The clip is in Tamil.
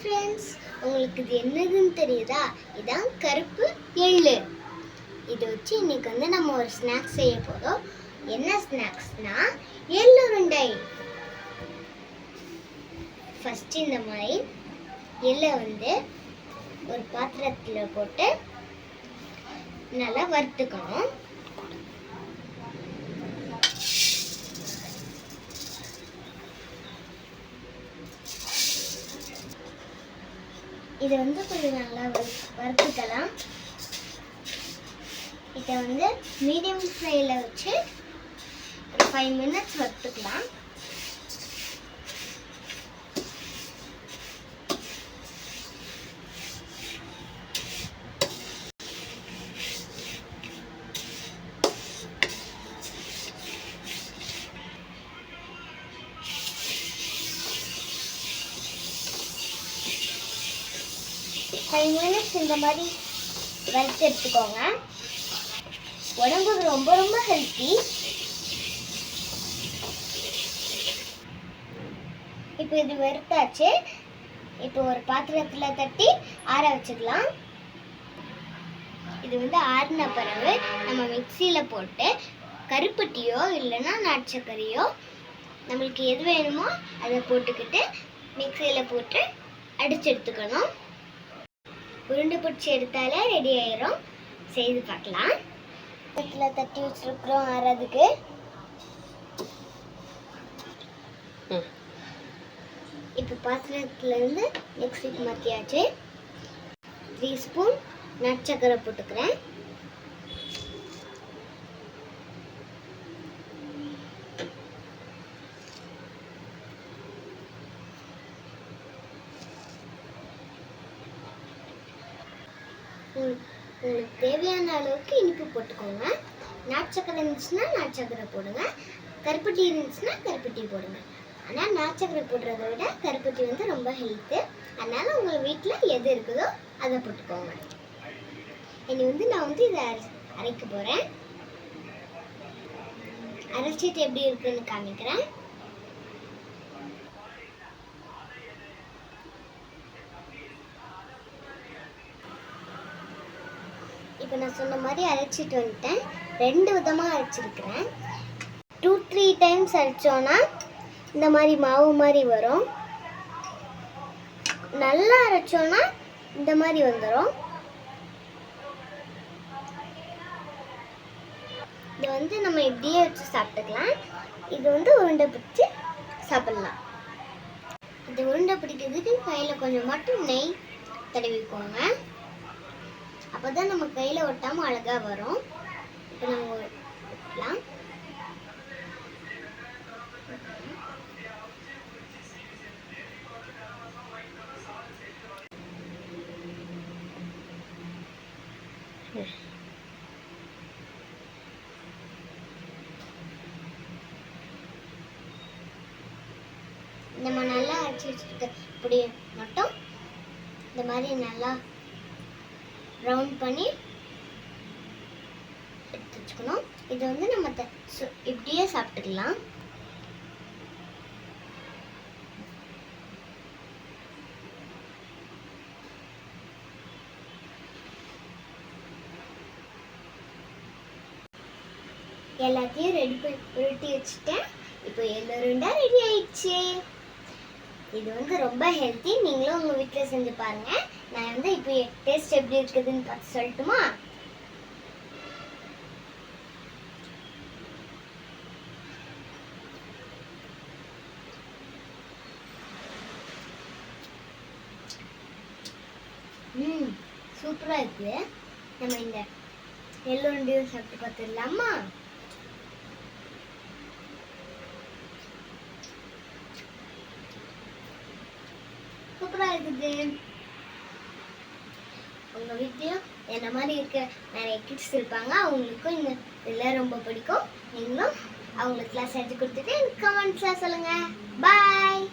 ஃப்ரெண்ட்ஸ் உங்களுக்கு இது என்னதுன்னு தெரியுதா? இதான் கருப்பு எள்ளு. இதை வச்சு இன்னைக்கு வந்து நம்ம ஒரு ஸ்நாக்ஸ் செய்ய போறோம். என்ன ஸ்நாக்ஸ்னா எள்ளு ஃபஸ்ட்டு இந்த மாதிரி எள்ளை வந்து ஒரு பாத்திரத்தில் போட்டு நல்லா வறுத்துக்கணும். இதை வந்து கொஞ்சம் நல்லா வறுத்துக்கலாம். இதை வந்து மீடியம் ஃப்ளேயில் வச்சு ஒரு ஃபைவ் மினிட்ஸ் வறுத்துக்கலாம். ஃபைவ் மினிட்ஸ் இந்த மாதிரி வறுத்து எடுத்துக்கோங்க. உடம்புக்கு ரொம்ப ரொம்ப ஹெல்த்தி இப்போ இது வறுத்தாச்சு. இப்போ ஒரு பாத்திரத்தில் தட்டி ஆற வச்சுக்கலாம். இது வந்து ஆறின பிறகு நம்ம மிக்சியில் போட்டு கருப்பட்டியோ இல்லைன்னா நாட்டுச்சக்கரையோ நம்மளுக்கு எது வேணுமோ அதை போட்டுக்கிட்டு மிக்சியில் போட்டு அடிச்சு எடுத்துக்கணும். உருண்டு பிடிச்சி எடுத்தாலே ரெடி ஆயிரும். செய்து பார்க்கலாம். வீட்டில் தட்டி வச்சிருக்கிறோம் ஆறதுக்கு. இப்போ பாத்திரத்துலேருந்து நெக்ஸ்ட் மிக்ஸிக்கு மாற்றியாச்சு த்ரீ ஸ்பூன் நட்சக்கரை போட்டுக்கிறேன். உங்களுக்கு உங்களுக்கு தேவையான அளவுக்கு இனிப்பு போட்டுக்கோங்க. நாட்சக்கரை இருந்துச்சுன்னா நாட்சக்கரை போடுங்க. கருப்பட்டி இருந்துச்சுன்னா கருப்பட்டி போடுங்க. ஆனால் நாட்டுச்சக்கரை போடுறத விட கருப்பட்டி வந்து ரொம்ப ஹெல்த்து அதனால் உங்கள் வீட்டில் எது இருக்குதோ அதை போட்டுக்கோங்க. இனி வந்து நான் வந்து இதை அரை- அரைக்க போகிறேன் அரைச்சிட்டு எப்படி இருக்குன்னு காமிக்கிறேன். இப்போ நான் சொன்ன மாதிரி அரைச்சிட்டு வந்துட்டேன். ரெண்டு விதமாக அரைச்சிருக்கிறேன். டூ த்ரீ டைம்ஸ் அரைச்சோன்னா இந்த மாதிரி மாவு மாதிரி வரும். நல்லா அரைச்சோன்னா இந்த மாதிரி வந்துடும் இது வந்து நம்ம இப்படியே வச்சு சாப்பிட்டுக்கலாம். இது வந்து உருண்டை பிடிச்சி சாப்பிடலாம். இது உருண்டை பிடிக்கிறதுக்கு கையில் கொஞ்சம் மட்டும் நெய் தடவிக்கோங்க. அப்பதான் நம்ம கையில ஒட்டாம அழகா வரும். இப்போ நம்ம ஒட்டலாம். நம்ம நல்லா அரைச்சி வச்சிருக்க. இப்படி மட்டும். இந்த மாதிரி நல்லா ரவுண்ட் பண்ணி எடுத்து வச்சுக்கணும். இது வந்து நம்ம இப்படியே சாப்பிட்டுக்கலாம். எல்லாத்தையும் ரெடி பண்ணி உருட்டி வச்சுட்டேன். இப்போ எல்லோருண்டா ரெடி ஆயிடுச்சு. இது வந்து ரொம்ப ஹெல்த்தி நீங்களும் உங்கள் வீட்டில் செஞ்சு பாருங்க. நான் வந்து இப்போ டேஸ்ட் எப்படி இருக்குதுன்னு பார்த்து சொல்லட்டுமா? ம் சூப்பராக இருக்குது நம்ம இந்த எல்லோண்டியும் சாப்பிட்டு பார்த்துடலாமா? சூப்பராக இருக்குது. உங்கள் வீட்லேயும் என்ன மாதிரி இருக்க? நிறைய கிட்ஸ் இருப்பாங்க. அவங்களுக்கும் இந்த இதெல்லாம் ரொம்ப பிடிக்கும். நீங்களும் அவங்களுக்குலாம் செஞ்சு கொடுத்துட்டு எனக்கு சொல்லுங்க. சொல்லுங்கள் பாய்